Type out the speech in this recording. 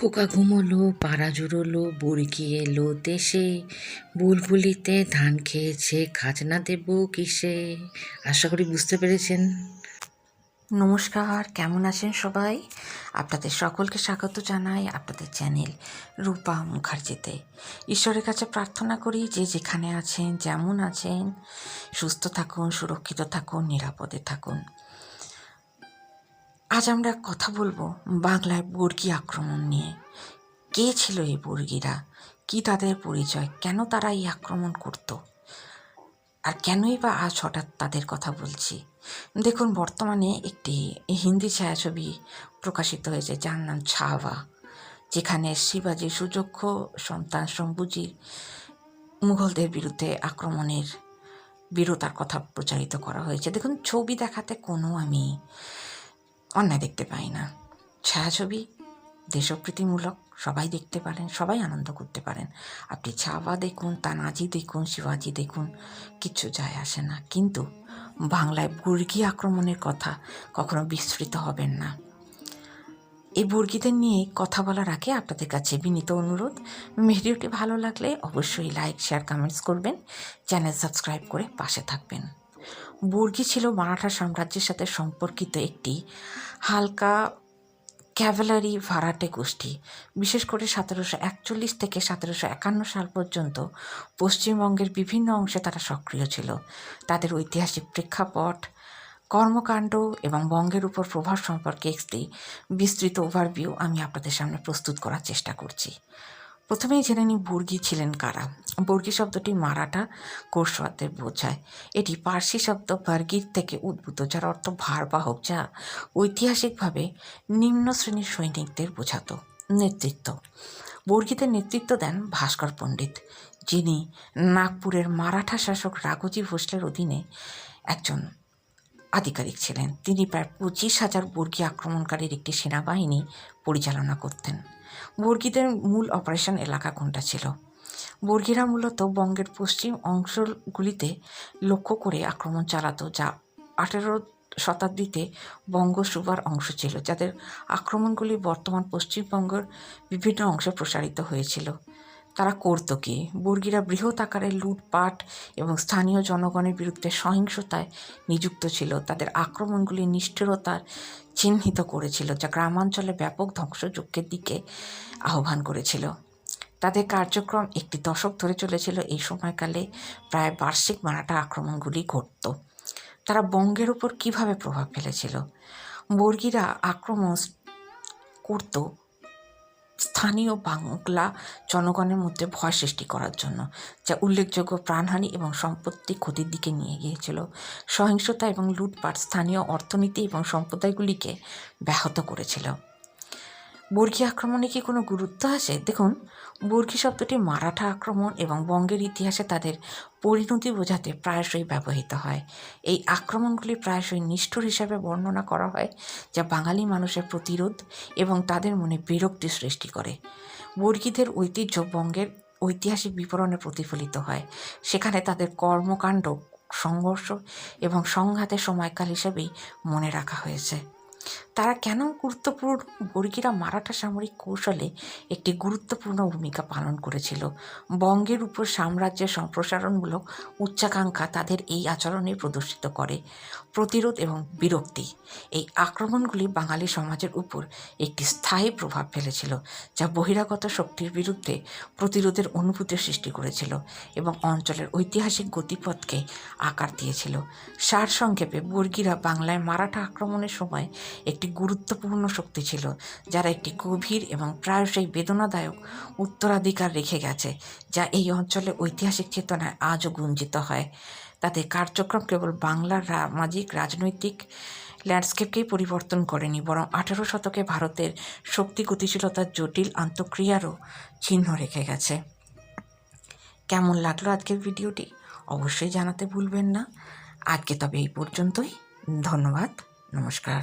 খোকা ঘুমোলো, পাড়া জুড়োলো, বুড়কি এলো দেশে। বুলবুলিতে ধান খেয়েছে, খাজনা দেব কিসে? আশা করি বুঝতে পেরেছেন। নমস্কার, কেমন আছেন সবাই? আপনাদের সকলকে স্বাগত জানাই আপনাদের চ্যানেল রূপা মুখার্জিতে। ঈশ্বরের কাছে প্রার্থনা করি, যে যেখানে আছেন, যেমন আছেন, সুস্থ থাকুন, সুরক্ষিত থাকুন, নিরাপদে থাকুন। আজ আমরা কথা বলব বাংলায় বর্গী আক্রমণ নিয়ে। কে ছিল এই বর্গীরা? কি তাদের পরিচয়? কেন তারা এই আক্রমণ করত? আর কেনই বা আজ হঠাৎ তাদের কথা বলছি? দেখুন, বর্তমানে একটি হিন্দি ছায়াছবি প্রকাশিত হয়েছে, যার নাম ছাওয়া, যেখানে শিবাজি সুযোগ্য, সন্তান শম্ভুজির মুঘলদের বিরুদ্ধে আক্রমণের বীরতার কথা প্রচারিত করা হয়েছে। দেখুন, ছবি দেখাতে কোনো আমি অন্যায় দেখতে পাই না। ছায়াছবি, দেশপ্রীতিমূলক, সবাই দেখতে পারেন, সবাই আনন্দ করতে পারেন। আপনি ছাওয়া দেখুন, তানাজি দেখুন, শিবাজি দেখুন, কিচ্ছু যায় আসে না। কিন্তু বাংলায় বর্গী আক্রমণের কথা কখনো বিস্তৃত হবেন না। এই বর্গীদের নিয়ে কথা বলার আগে আপনাদের কাছে বিনীত অনুরোধ, ভিডিওটি ভালো লাগলে অবশ্যই লাইক, শেয়ার, কমেন্টস করবেন। চ্যানেল সাবস্ক্রাইব করে পাশে থাকবেন। বর্গী ছিল মারাঠা সাম্রাজ্যের সাথে সম্পর্কিত একটি হালকা ক্যাভেলারি ভাড়াটে গোষ্ঠী। বিশেষ করে সতেরোশো একচল্লিশ থেকে সতেরোশো একান্ন সাল পর্যন্ত পশ্চিমবঙ্গের বিভিন্ন অংশে তারা সক্রিয় ছিল। তাদের ঐতিহাসিক প্রেক্ষাপট, কর্মকাণ্ড এবং বঙ্গের উপর প্রভাব সম্পর্কে একটি বিস্তৃত ওভারভিউ আমি আপনাদের সামনে প্রস্তুত করার চেষ্টা করছি। প্রথমেই জেনে নিই বর্গী ছিলেন কারা। বর্গী শব্দটি মারাঠা কোর্সওয়াদের বোঝায়। এটি পার্সি শব্দ বার্গির থেকে উদ্ভূত, যার অর্থ ভারবাহক যা ঐতিহাসিকভাবে নিম্ন শ্রেণির সৈনিকদের বোঝাতো। নেতৃত্ব। বর্গীতে নেতৃত্ব দেন ভাস্কর পণ্ডিত, যিনি নাগপুরের মারাঠা শাসক রাঘোজি ভোসলের অধীনে একজন আধিকারিক ছিলেন। তিনি প্রায় পঁচিশ হাজার বর্গী আক্রমণকারীর একটি সেনাবাহিনী পরিচালনা করতেন। বর্গীদের মূল অপারেশন এলাকা কোনটা ছিল? বর্গীরা মূলত বঙ্গের পশ্চিম অংশগুলিতে লক্ষ্য করে আক্রমণ চালাতো, যা আঠেরো শতাব্দীতে বঙ্গ সুবার অংশ ছিল, যাদের আক্রমণগুলি বর্তমান পশ্চিমবঙ্গের বিভিন্ন অংশে প্রসারিত হয়েছিল। তারা করতো কি? বর্গীরা বৃহৎ আকারের লুটপাট এবং স্থানীয় জনগণের বিরুদ্ধে সহিংসতায় নিযুক্ত ছিল। তাদের আক্রমণগুলি নিষ্ঠুরতার চিহ্নিত করেছিল, যা গ্রামাঞ্চলে ব্যাপক ধ্বংসযজ্ঞের দিকে আহ্বান করেছিল। তাদের কার্যক্রম একটি দশক ধরে চলেছিল। এই সময়কালে প্রায় বার্ষিক মারাঠা আক্রমণগুলি ঘটত। তারা বঙ্গের উপর কীভাবে প্রভাব ফেলেছিল? বর্গীরা আক্রমণ করত স্থানীয় বাংলা জনগণের মধ্যে ভয় সৃষ্টি করার জন্য, যা উল্লেখযোগ্য প্রাণহানি এবং সম্পত্তি ক্ষতির দিকে নিয়ে গিয়েছিল। সহিংসতা এবং লুটপাট স্থানীয় অর্থনীতি এবং সম্প্রদায়গুলিকে ব্যাহত করেছিল। বর্গী আক্রমণে কি কোনো গুরুত্ব আছে? দেখুন বর্গী শব্দটি মারাঠা আক্রমণ এবং বঙ্গের ইতিহাসে তাদের পরিণতি বোঝাতে প্রায়শই ব্যবহৃত হয়। এই আক্রমণগুলি প্রায়শই নিষ্ঠুর হিসাবে বর্ণনা করা হয়, যা বাঙালি মানুষের প্রতিরোধ এবং তাদের মনে বিরক্তি সৃষ্টি করে। বর্গীদের ঐতিহ্য বঙ্গের ঐতিহাসিক বিবরণে প্রতিফলিত হয়। সেখানে তাদের কর্মকাণ্ড, সংঘর্ষ এবং সংঘাতের সময়কাল হিসেবেই মনে রাখা হয়েছে। তারা কেন গুরুত্বপূর্ণ বর্গীরা মারাঠা সামরিক কৌশলে একটি গুরুত্বপূর্ণ ভূমিকা পালন করেছিল? বঙ্গের উপর সাম্রাজ্যের সম্প্রসারণমূলক উচ্চাকাঙ্ক্ষা তাদের এই আচরণে প্রদর্শিত করে। প্রতিরোধ এবং বিরক্তি। এই আক্রমণগুলি বাঙালি সমাজের উপর একটি স্থায়ী প্রভাব ফেলেছিল, যা বহিরাগত শক্তির বিরুদ্ধে প্রতিরোধের অনুভূতি সৃষ্টি করেছিল এবং অঞ্চলের ঐতিহাসিক গতিপথকে আকার দিয়েছিল। সারসংক্ষেপে, বর্গীরা বাংলায় মারাঠা আক্রমণের সময় একটি গুরুত্বপূর্ণ শক্তি ছিল, যারা একটি গভীর এবং প্রায়শই বেদনাদায়ক উত্তরাধিকার রেখে গেছে, যা এই অঞ্চলে ঐতিহাসিক চেতনায় আজও গুঞ্জিত হয়। তাতে কার্যক্রম কেবল বাংলার সামাজিক, রাজনৈতিক ল্যান্ডস্কেপকেই পরিবর্তন করেনি, বরং আঠেরো শতকে ভারতের শক্তি গতিশীলতার জটিল আন্তঃক্রিয়ারও চিহ্ন রেখে গেছে। কেমন লাগল আজকের ভিডিওটি? অবশ্যই জানাতে ভুলবেন না। আজকে তবে এই পর্যন্তই। ধন্যবাদ। নমস্কার।